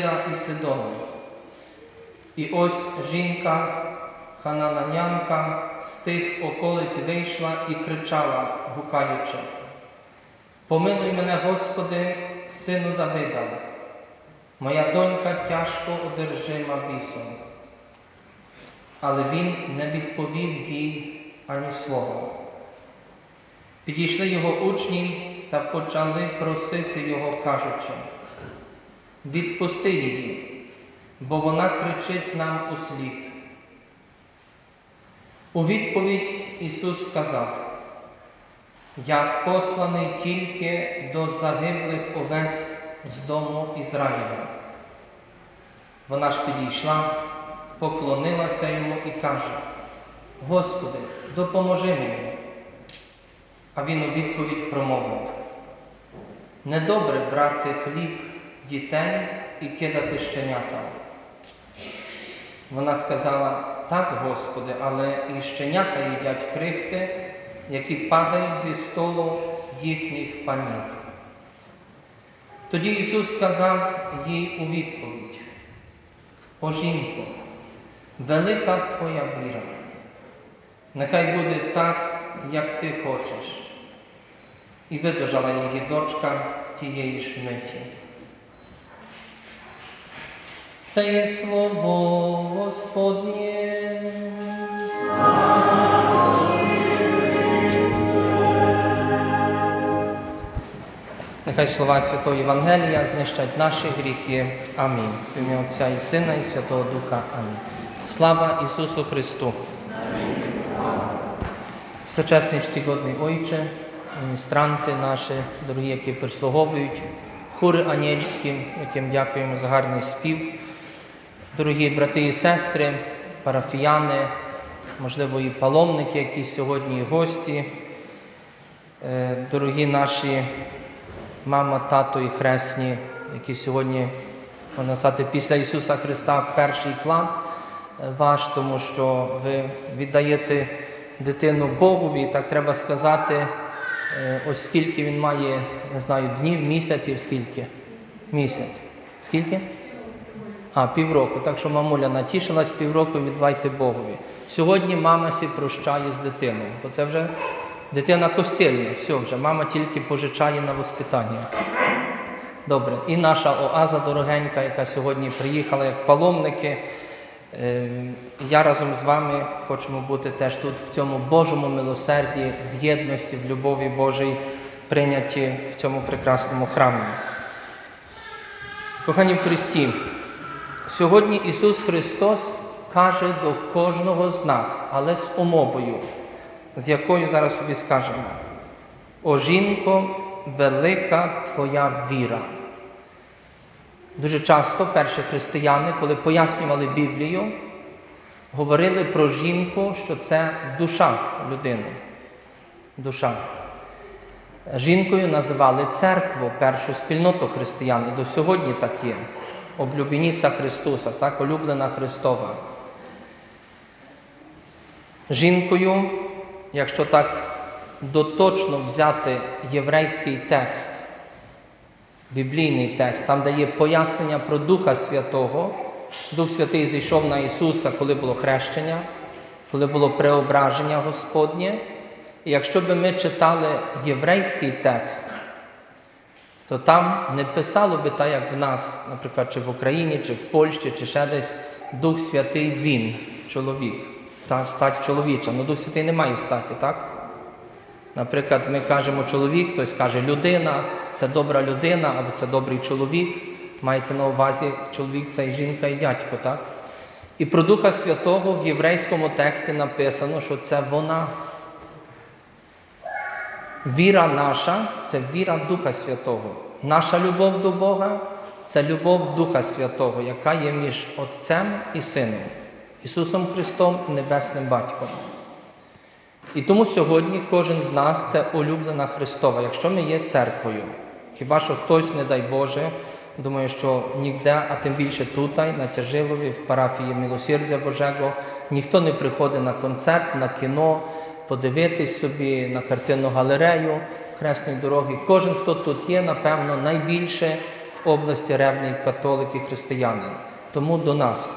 околиць і Сидону. І ось жінка, ханананянка, з тих околиць вийшла і кричала, гукаючи: Помилуй мене, Господи, сину Давида, моя донька тяжко одержима бісом. Але він не відповів їй ані слова. Підійшли його учні та почали просити його, кажучи, відпусти її, бо вона кричить нам у слід. У відповідь Ісус сказав, я посланий тільки до загиблих овець з дому Ізраїля. Вона ж підійшла, поклонилася йому і каже, Господи, допоможи мені. А він у відповідь промовив: Недобре брати хліб дітей і кидати щенята. Вона сказала, так, Господи, але і щенята їдять крихти, які падають зі столу їхніх панів. Тоді Ісус сказав їй у відповідь: О жінко, велика твоя віра, нехай буде так, як ти хочеш. І видужала її дочка тієї ж миті. Це є слово Господнє. Нехай слова Святого Євангелія знищать наші гріхи. Амінь. В ім'я Отця і Сина, і Святого Духа. Амінь. Слава Ісусу Христу! Всечесний чтігодний Ойче, міністранти наші, дорогі, які прислуговують, хури ангельські, яким дякуємо за гарний спів, дорогі брати і сестри, парафіяни, можливо, і паломники, які сьогодні і гості, е, дорогі наші мама, тато і хресні, які сьогодні, можна після Ісуса Христа перший план е, ваш, тому що ви віддаєте дитину Богові, так треба сказати, е, ось скільки він має, не знаю, днів, місяців, скільки? Місяць. Скільки? А, півроку. Так що мамуля натішилась, півроку віддавайте Богові. Сьогодні мама сі прощає з дитиною, бо це вже дитина костільна, все вже, мама тільки пожичає на воспитання. Добре, і наша оаза дорогенька, яка сьогодні приїхала як паломники. Е, Я разом з вами хочемо бути теж тут, в цьому Божому милосерді, в єдності, в любові Божій, прийняті в цьому прекрасному храмі. Кохані в Христі, сьогодні Ісус Христос каже до кожного з нас, але з умовою, з якою зараз собі скажемо. О жінко, велика твоя віра. Дуже часто перші християни, коли пояснювали Біблію, говорили про жінку, що це душа людини. Душа. Жінкою називали церкву, першу спільноту християн, і до сьогодні так є. Облюбеніця Христуса, так, улюблена Христова. Жінкою, якщо так доточно взяти єврейський текст, біблійний текст, там де є пояснення про Духа Святого. Дух Святий зійшов на Ісуса, коли було хрещення, коли було преображення Господнє. І якщо би ми читали єврейський текст, то там не писало би так, як в нас, наприклад, чи в Україні, чи в Польщі, чи ще десь Дух Святий Він, чоловік, та стать чоловіча. Ну Дух Святий не має статі, так? Наприклад, ми кажемо чоловік, хтось каже людина, це добра людина або це добрий чоловік. Мається на увазі чоловік це і жінка, і дядько, так? І про Духа Святого в єврейському тексті написано, що це вона. Віра наша це віра Духа Святого. Наша любов до Бога це любов Духа Святого, яка є між Отцем і Сином, Ісусом Христом і Небесним Батьком. І тому сьогодні кожен з нас це улюблена Христова, якщо ми є церквою. Хіба що хтось, не дай Боже, думаю, що ніде, а тим більше тут, на Тяжилові, в парафії Милосердя Божого, ніхто не приходить на концерт, на кіно, подивитись собі на картинну галерею Хресної дороги. Кожен, хто тут є, напевно, найбільше в області ревний католик і християнин. Тому до нас,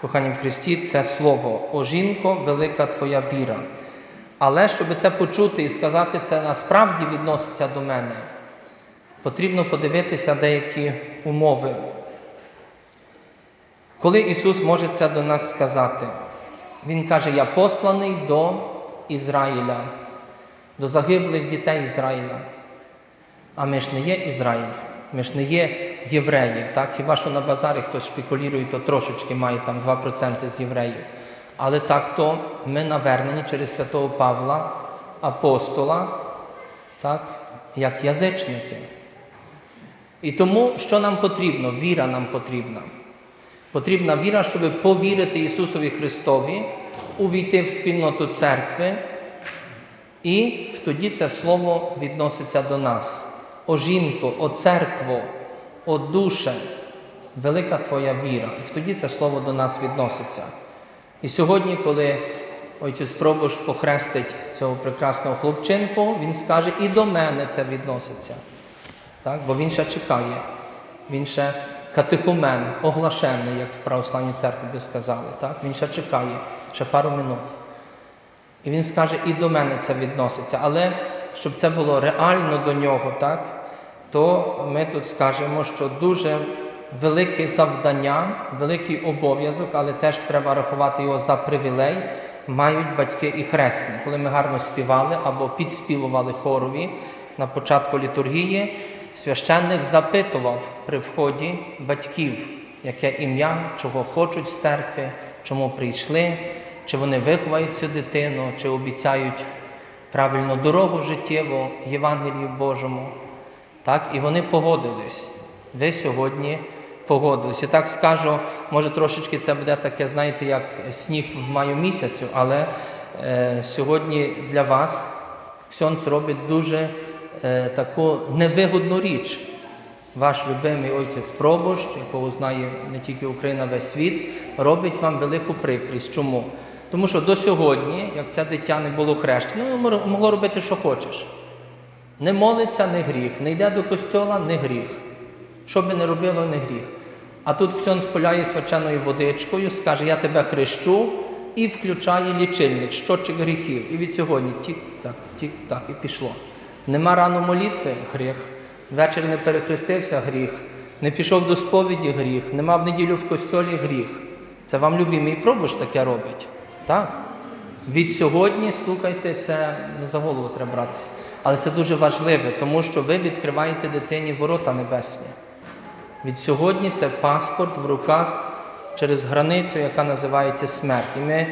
кохані в Христі, це слово О жінко, велика твоя віра. Але щоб це почути і сказати, це насправді відноситься до мене, потрібно подивитися деякі умови. Коли Ісус може це до нас сказати, Він каже, я посланий до Ізраїля, до загиблих дітей Ізраїля. А ми ж не є Ізраїль, ми ж не є євреї. Так? Хіба що на базарі хтось шпекулює, то трошечки має там 2% з євреїв. Але так то ми навернені через святого Павла, апостола, так, як язичники. І тому, що нам потрібно? Віра нам потрібна. Потрібна віра, щоб повірити Ісусові Христові, увійти в спільноту церкви, і тоді це слово відноситься до нас. О жінко, о церкво, о душе, велика Твоя віра. І тоді це слово до нас відноситься. І сьогодні, коли отець Пробуш похрестить цього прекрасного хлопчинку, він скаже, і до мене це відноситься. Так? Бо він ще чекає, він ще катехумен, оглашений, як в православній церкві би сказали. Так? Він ще чекає, ще пару минут. І він скаже, і до мене це відноситься. Але щоб це було реально до нього, так, то ми тут скажемо, що дуже велике завдання, великий обов'язок, але теж треба рахувати його за привілей, мають батьки і хресні. Коли ми гарно співали або підспівували хорові на початку літургії, священник запитував при вході батьків, яке ім'я, чого хочуть з церкви, чому прийшли, чи вони виховають цю дитину, чи обіцяють правильну дорогу життєву Євангелію Божому. Так, І вони погодились. Ви сьогодні погодились. І так скажу, може трошечки це буде таке, знаєте, як сніг в маю місяцю, але е, сьогодні для вас Ксьонц робить дуже е, таку невигодну річ. Ваш любимий отець Пробощ, якого знає не тільки Україна, весь світ, робить вам велику прикрість. Чому? Тому що до сьогодні, як це дитя не було хрещене, воно могло робити, що хочеш. Не молиться не гріх, не йде до костьола не гріх. Що би не робило, не гріх. А тут Ксьон споляє свяченою водичкою, скаже, я тебе хрещу, і включає лічильник, щочик гріхів. І від сьогодні тік-так, тік-так, і пішло. Нема рано молитви гріх. Вечір не перехрестився гріх, не пішов до сповіді гріх, нема в неділю в костьолі гріх. Це вам любимий пробуш таке робить. Так? Від сьогодні, слухайте, це не за голову треба братися. Але це дуже важливо, тому що ви відкриваєте дитині ворота небесні. Від сьогодні це паспорт в руках через границю, яка називається смерть. І ми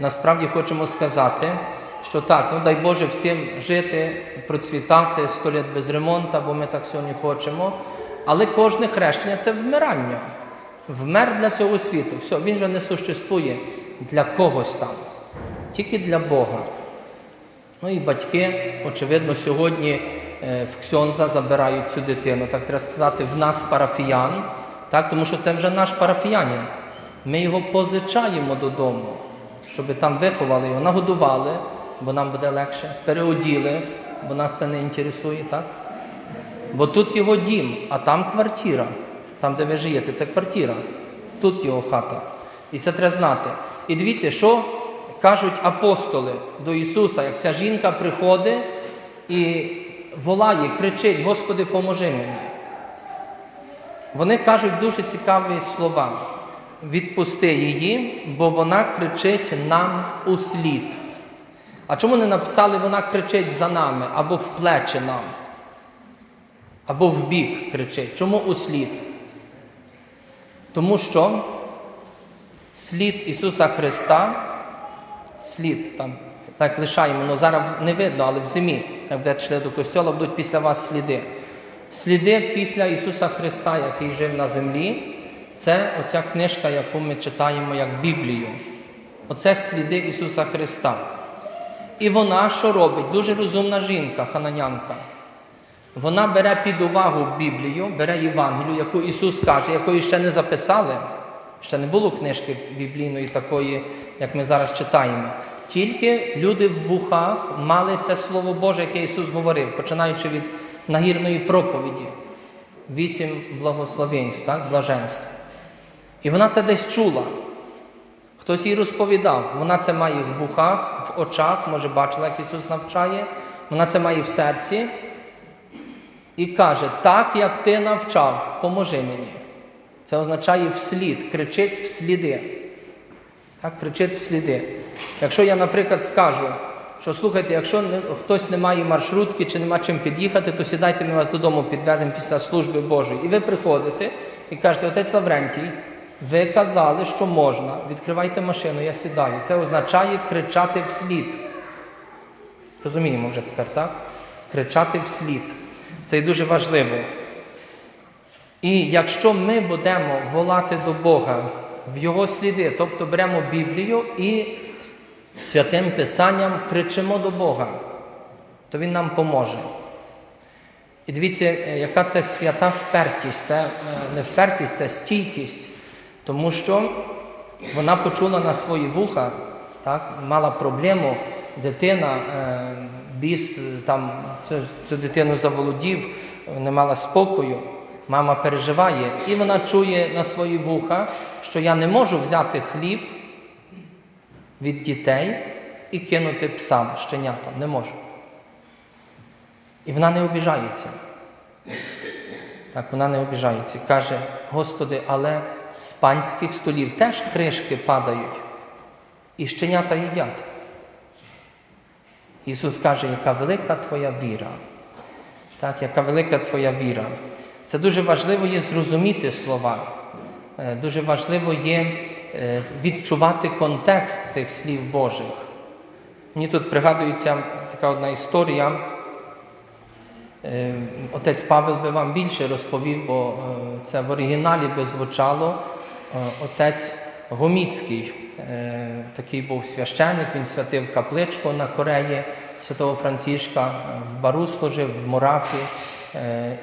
насправді хочемо сказати, що так, ну дай Боже всім жити, процвітати сто літ без ремонту, бо ми так сьогодні хочемо. Але кожне хрещення це вмирання. Вмер для цього світу. Все, він вже не существує для когось там, тільки для Бога. Ну і батьки, очевидно, сьогодні е, в Ксьонза забирають цю дитину, так треба сказати, в нас парафіян, так, тому що це вже наш парафіянин. Ми його позичаємо додому, щоб там виховали його, нагодували, бо нам буде легше, переоділи, бо нас це не інтересує, так? Бо тут його дім, а там квартира. Там, де ви живете, це квартира. Тут його хата. І це треба знати. І дивіться, що кажуть апостоли до Ісуса, як ця жінка приходить і волає, кричить: Господи, поможи мені. Вони кажуть дуже цікаві слова. Відпусти її, бо вона кричить нам у слід. А чому не написали, вона кричить за нами або в плечі нам? Або в бік кричить. Чому у слід? Тому що слід Ісуса Христа, слід там, так лишаємо, але зараз не видно, але в зимі, як будете йшли до костьола, будуть після вас сліди. Сліди після Ісуса Христа, який жив на землі, це оця книжка, яку ми читаємо як Біблію. Оце сліди Ісуса Христа. І вона що робить? Дуже розумна жінка, хананянка. Вона бере під увагу Біблію, бере Євангелію, яку Ісус каже, якої ще не записали. Ще не було книжки біблійної такої, як ми зараз читаємо. Тільки люди в вухах мали це Слово Боже, яке Ісус говорив, починаючи від нагірної проповіді, вісім благословенств, так, блаженств. І вона це десь чула. Хтось їй розповідав, вона це має в вухах, в очах, може бачила, як Ісус навчає, вона це має в серці і каже, так як ти навчав, поможи мені. Це означає вслід, кричить всліди. Так, кричить всліди. Якщо я, наприклад, скажу, що слухайте, якщо не, хтось не має маршрутки чи нема чим під'їхати, то сідайте, ми вас додому підвеземо після служби Божої. І ви приходите і кажете, отець Лаврентій, ви казали, що можна, відкривайте машину, я сідаю. Це означає кричати вслід. Розуміємо вже тепер, так? Кричати вслід. Це і дуже важливо. І якщо ми будемо волати до Бога в Його сліди, тобто беремо Біблію і святим Писанням кричимо до Бога, то Він нам поможе. І дивіться, е, яка це свята впертість, це е, не впертість, це стійкість, тому що вона почула на свої вуха, так, мала проблему, дитина, е, біс е, там цю, цю дитину заволодів, не мала спокою. Мама переживає, і вона чує на свої вуха, що я не можу взяти хліб від дітей і кинути псам, щенятам. Не можу. І вона не обіжається. Так, вона не обіжається. Каже, Господи, але з панських столів теж кришки падають, і щенята їдять. Ісус каже, яка велика твоя віра. Так, яка велика твоя віра. Це дуже важливо є зрозуміти слова. Е, Дуже важливо є е, відчувати контекст цих слів Божих. Мені тут пригадується така одна історія. Отець Павел би вам більше розповів, бо це в оригіналі би звучало отець Гоміцький. Такий був священник, він святив капличку на Кореї святого Францішка, в Бару служив, в Морафі.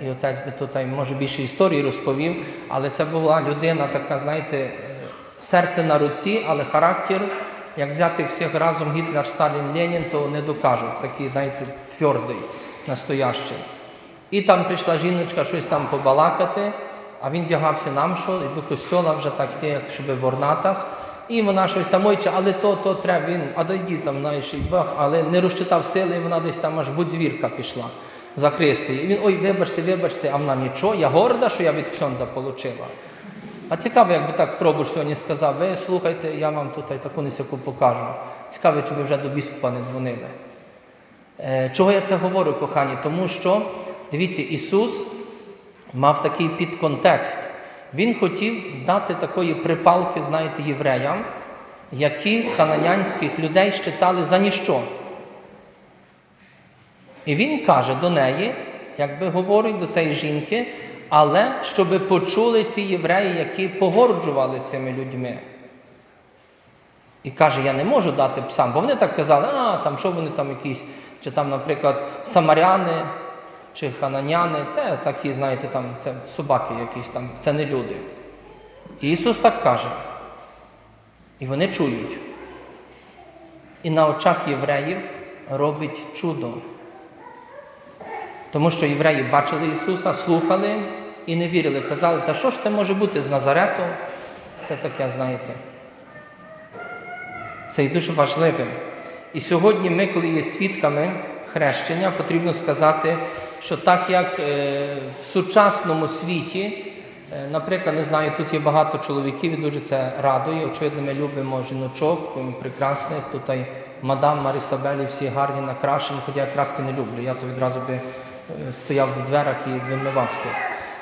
І отець би тут може більше історії розповів, але це була людина така, знаєте, серце на руці, але характер, як взяти всіх разом Гітлер, Сталін, Ленін, то не докажуть. Такий, знаєте, твердий, настоящий. І там прийшла жіночка щось там побалакати, а він вдягався нам що, і до костьола вже так як щоб в орнатах. І вона щось там, ойче, але то, то треба, він, а дойді там, знаєш, і бах, але не розчитав сили, і вона десь там аж в одзвірка пішла за Христою. І він, ой, вибачте, вибачте, а вона нічого, я горда, що я від Ксьонза отримала. А цікаво, якби так пробуш сьогодні сказав, ви слухайте, я вам тут таку несяку покажу. Цікаво, чи ви вже до біскупа не дзвонили. Е, Чого я це говорю, кохані? Тому що, дивіться, Ісус мав такий підконтекст. Він хотів дати такої припалки, знаєте, євреям, які хананянських людей считали за ніщо. І він каже до неї, якби говорить до цієї жінки, але щоб почули ці євреї, які погорджували цими людьми. І каже, я не можу дати псам, бо вони так казали, а там що вони там якісь, чи там, наприклад, самаряни чи хананяни, це такі, знаєте, там це собаки якісь там, це не люди. І Ісус так каже. І вони чують. І на очах євреїв робить чудо. Тому що євреї бачили Ісуса, слухали і не вірили. Казали, та що ж це може бути з Назарету? Це таке, знаєте. Це і дуже важливим. І сьогодні ми, коли є свідками хрещення, потрібно сказати, що так як е, в сучасному світі, е, наприклад, не знаю, тут є багато чоловіків, і дуже це радує. Очевидно, ми любимо жіночок, прекрасних. Тут і мадам Марісабелі всі гарні накрашені, хоча я краски не люблю. Я то відразу би е, стояв в дверах і вимивався.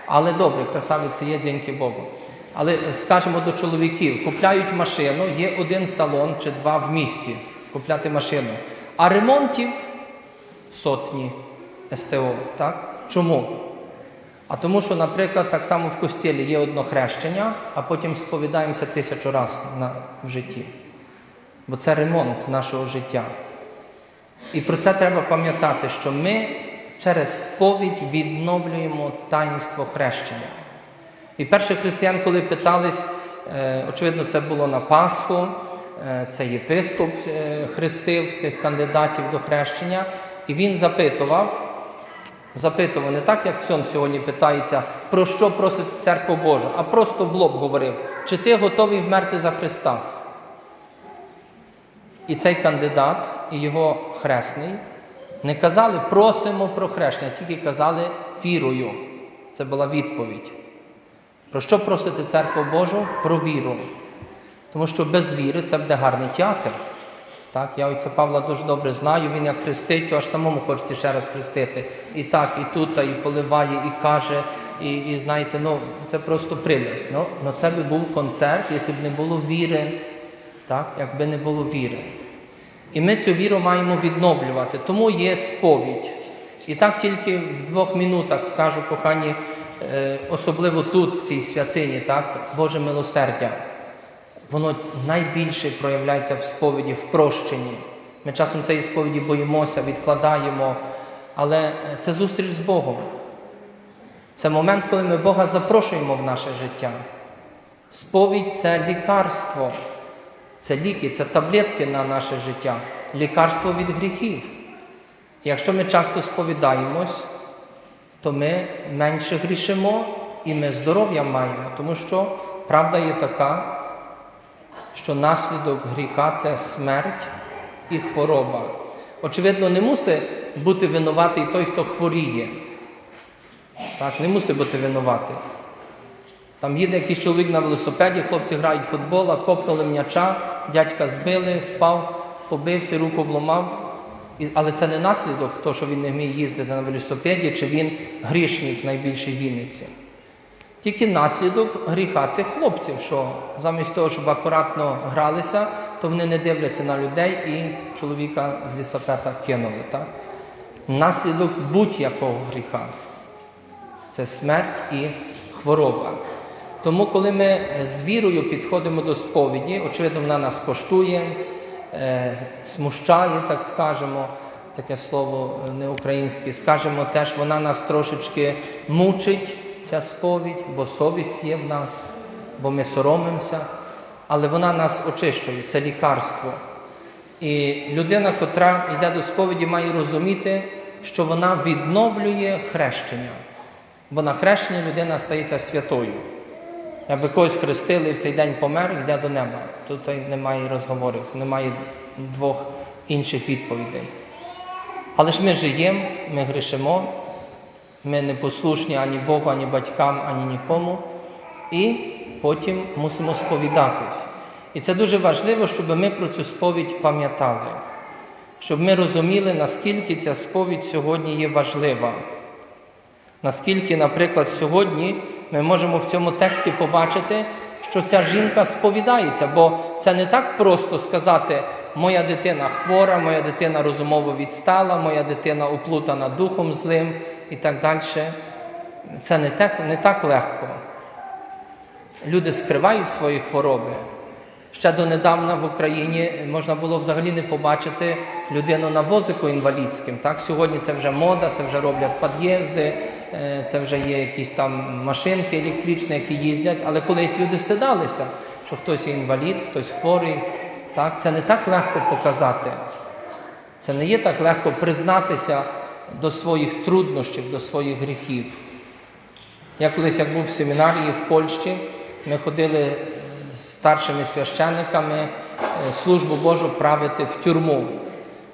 Але добре, красавиці є, дякувати Богу. Але скажімо до чоловіків, купляють машину, є один салон чи два в місті купляти машину. А ремонтів сотні СТО. Так? Чому? А тому, що, наприклад, так само в костілі є одно хрещення, а потім сповідаємося тисячу разів в житті. Бо це ремонт нашого життя. І про це треба пам'ятати, що ми через сповідь відновлюємо таїнство хрещення. І перших християн, коли питались, е, очевидно, це було на Пасху, це єпископ е, хрестив цих кандидатів до хрещення, і він запитував, запитував не так, як Ксьон сьогодні питається, про що просить церква Божа, а просто в лоб говорив, чи ти готовий вмерти за Христа? І цей кандидат, і його хресний не казали просимо про хрещення, тільки казали вірою. Це була відповідь. Про що просити церкву Божу? Про віру. Тому що без віри це буде гарний театр. Так, я отця Павла дуже добре знаю, він як хрестить, то аж самому хочеться ще раз хрестити. І так, і тут, і поливає, і каже, і, і знаєте, ну це просто прелість. Ну, ну це би був концерт, якщо б не було віри, так, якби не було віри. І ми цю віру маємо відновлювати, тому є сповідь. І так тільки в двох минутах скажу, кохані, е, особливо тут, в цій святині, так, Боже милосердя. Воно найбільше проявляється в сповіді, в прощенні. Ми часом цієї сповіді боїмося, відкладаємо, але це зустріч з Богом. Це момент, коли ми Бога запрошуємо в наше життя. Сповідь це лікарство, це ліки, це таблетки на наше життя, лікарство від гріхів. Якщо ми часто сповідаємось, то ми менше грішимо і ми здоров'я маємо, тому що правда є така, що наслідок гріха це смерть і хвороба. Очевидно, не мусить бути винуватий той, хто хворіє. Так, не мусить бути винуватий. Там їде якийсь чоловік на велосипеді, хлопці грають футбол, а копнули м'яча, дядька збили, впав, побився, руку вломав. Але це не наслідок, того, що він не вміє їздити на велосипеді, чи він грішник найбільший в Вінниці. Тільки наслідок гріха цих хлопців, що замість того, щоб акуратно гралися, то вони не дивляться на людей і чоловіка з лісопета кинули. Так? Наслідок будь-якого гріха це смерть і хвороба. Тому, коли ми з вірою підходимо до сповіді, очевидно, вона нас коштує, е, смущає, так скажемо, таке слово не українське, скажемо теж, вона нас трошечки мучить, ця сповідь, бо совість є в нас, бо ми соромимося, але вона нас очищує, це лікарство. І людина, котра йде до сповіді, має розуміти, що вона відновлює хрещення. Бо на хрещенні людина стається святою. Якби когось хрестили і в цей день помер, йде до неба. Тут немає розговорів, немає двох інших відповідей. Але ж ми живемо, ми грішимо, ми не послушні ані Богу, ані батькам, ані нікому. І потім мусимо сповідатись. І це дуже важливо, щоб ми про цю сповідь пам'ятали, щоб ми розуміли, наскільки ця сповідь сьогодні є важлива. Наскільки, наприклад, сьогодні ми можемо в цьому тексті побачити, що ця жінка сповідається, бо це не так просто сказати, моя дитина хвора, моя дитина розумово відстала, моя дитина оплутана духом злим і так далі. Це не так, не так легко. Люди скривають свої хвороби. Ще донедавна в Україні можна було взагалі не побачити людину на возику інвалідським. Так? Сьогодні це вже мода, це вже роблять під'їзди, це вже є якісь там машинки електричні, які їздять. Але колись люди стидалися, що хтось інвалід, хтось хворий. Так? Це не так легко показати. Це не є так легко признатися до своїх труднощів, до своїх гріхів. Я колись, як був в семінарії в Польщі, ми ходили з старшими священниками службу Божу правити в тюрму.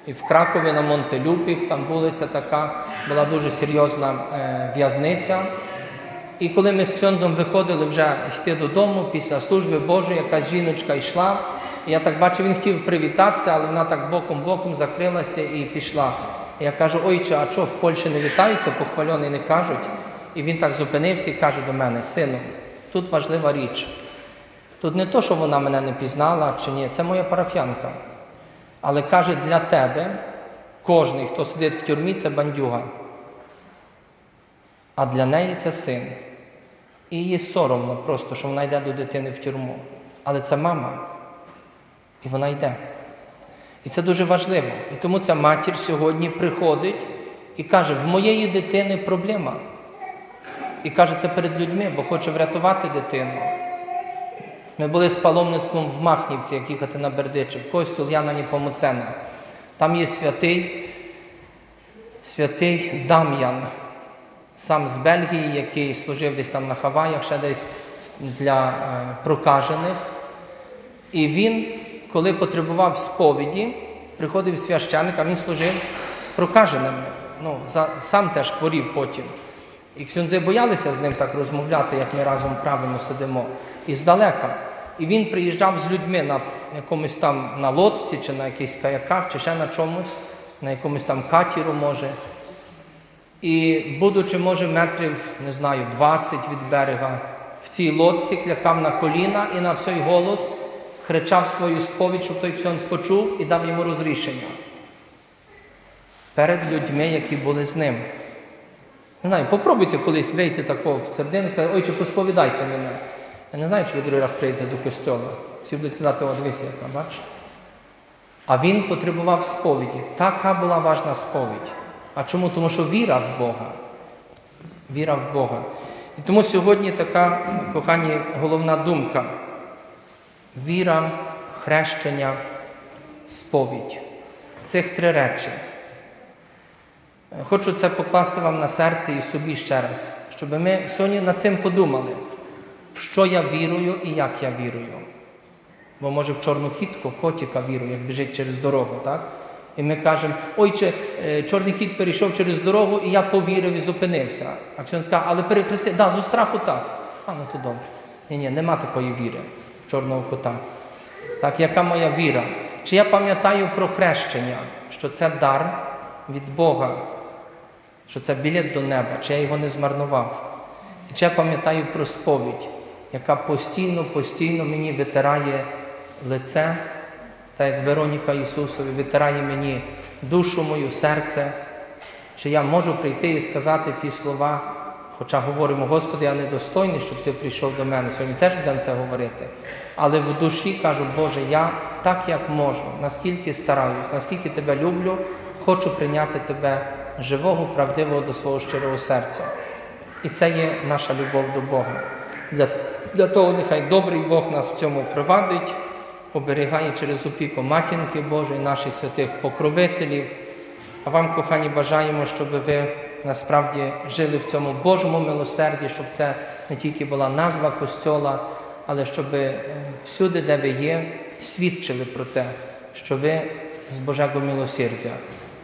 І в Кракові на Монтелюпіх, там вулиця така, була дуже серйозна в'язниця. І коли ми з Ксьонзом виходили вже йти додому після служби Божої, якась жіночка йшла. Я так бачу, він хотів привітатися, але вона так боком-боком закрилася і пішла. Я кажу, ойче, а що в Польщі не вітаються, похвальони не кажуть. І він так зупинився і каже до мене, сину, тут важлива річ. Тут не то, що вона мене не пізнала чи ні, це моя парафіянка. Але каже, для тебе кожний, хто сидить в тюрмі, це бандюга. А для неї це син. І їй соромно просто, що вона йде до дитини в тюрму. Але це мама. І вона йде. І це дуже важливо. І тому ця матір сьогодні приходить і каже: в моєї дитини проблема. І каже це перед людьми, бо хоче врятувати дитину. Ми були з паломництвом в Махнівці, як їхати на Бердичів, костюл Яна Ніпомуцена. Там є святий, святий Дам'ян, сам з Бельгії, який служив десь там на Хаваях, ще десь для е, прокажених. І він, коли потребував сповіді, приходив священник, а він служив з прокаженими. Ну, за, сам теж хворів потім. І ксюндзи боялися з ним так розмовляти, як ми разом правильно сидимо, і здалека. І він приїжджав з людьми на якомусь там на лодці, чи на якихось каяках, чи ще на чомусь, на якомусь там катіру, може. І, будучи, може, метрів, не знаю, 20 від берега, в цій лодці клякав на коліна і на всій голос кричав свою сповідь, щоб той ксьонд почув і дав йому розрішення. Перед людьми, які були з ним. Не знаю, попробуйте колись вийти такого в середину сказати, ой, чи посповідайте мене. Я не знаю, чи ви другий раз прийдете до костьола. Всі будуть казати, о, дивися, яка, бачиш? А він потребував сповіді. Така була важна сповідь. А чому? Тому що віра в Бога. Віра в Бога. І тому сьогодні така, кохані, головна думка. Віра, хрещення, сповідь. Цих три речі. Хочу це покласти вам на серце і собі ще раз, щоб ми сьогодні над цим подумали, в що я вірую і як я вірую. Бо може в чорну кітку котика вірую, як біжить через дорогу, так? І ми кажемо, ой, чи е, чорний кіт перейшов через дорогу, і я повірив і зупинився. А Ксьон скаже, але перехрести, да, зо страху так. А ну то добре. Ні, ні, нема такої віри в чорного кота. Так, яка моя віра? Чи я пам'ятаю про хрещення, що це дар від Бога, що це білет до неба, чи я його не змарнував? І я пам'ятаю про сповідь, яка постійно, постійно мені витирає лице, так як Вероніка Ісусові витирає мені душу мою, серце, чи я можу прийти і сказати ці слова, хоча говоримо, Господи, я недостойний, щоб Ти прийшов до мене. Сьогодні теж будемо це говорити. Але в душі кажу, Боже, я так як можу, наскільки стараюсь, наскільки Тебе люблю, хочу прийняти Тебе живого, правдивого до свого щирого серця. І це є наша любов до Бога. Для, для того нехай добрий Бог нас в цьому провадить, оберігає через опіку матінки Божої, наших святих покровителів. А вам, кохані, бажаємо, щоб ви насправді жили в цьому Божому милосерді, щоб це не тільки була назва костьола, але щоб е, всюди, де ви є, свідчили про те, що ви з Божого милосердя,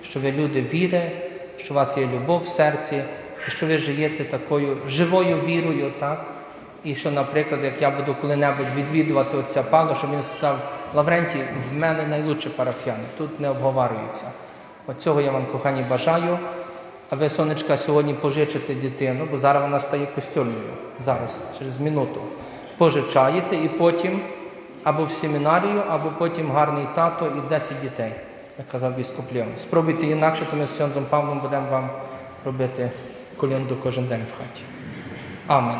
що ви люди віри, що у вас є любов в серці, що ви живете такою живою вірою, так? І що, наприклад, як я буду коли-небудь відвідувати отця Павла, щоб він сказав, Лаврентій, в мене найлучші парафіяни, тут не обговорюється. От цього я вам, кохані, бажаю. А ви, сонечка, сьогодні пожичите дитину, бо зараз вона стає костюльною, зараз, через минуту. Пожичаєте і потім або в семінарію, або потім гарний тато і 10 дітей, як казав біскуп Леон. Спробуйте інакше, то ми з Цьондом Павлом будемо вам робити колінду кожен день в хаті. Амен.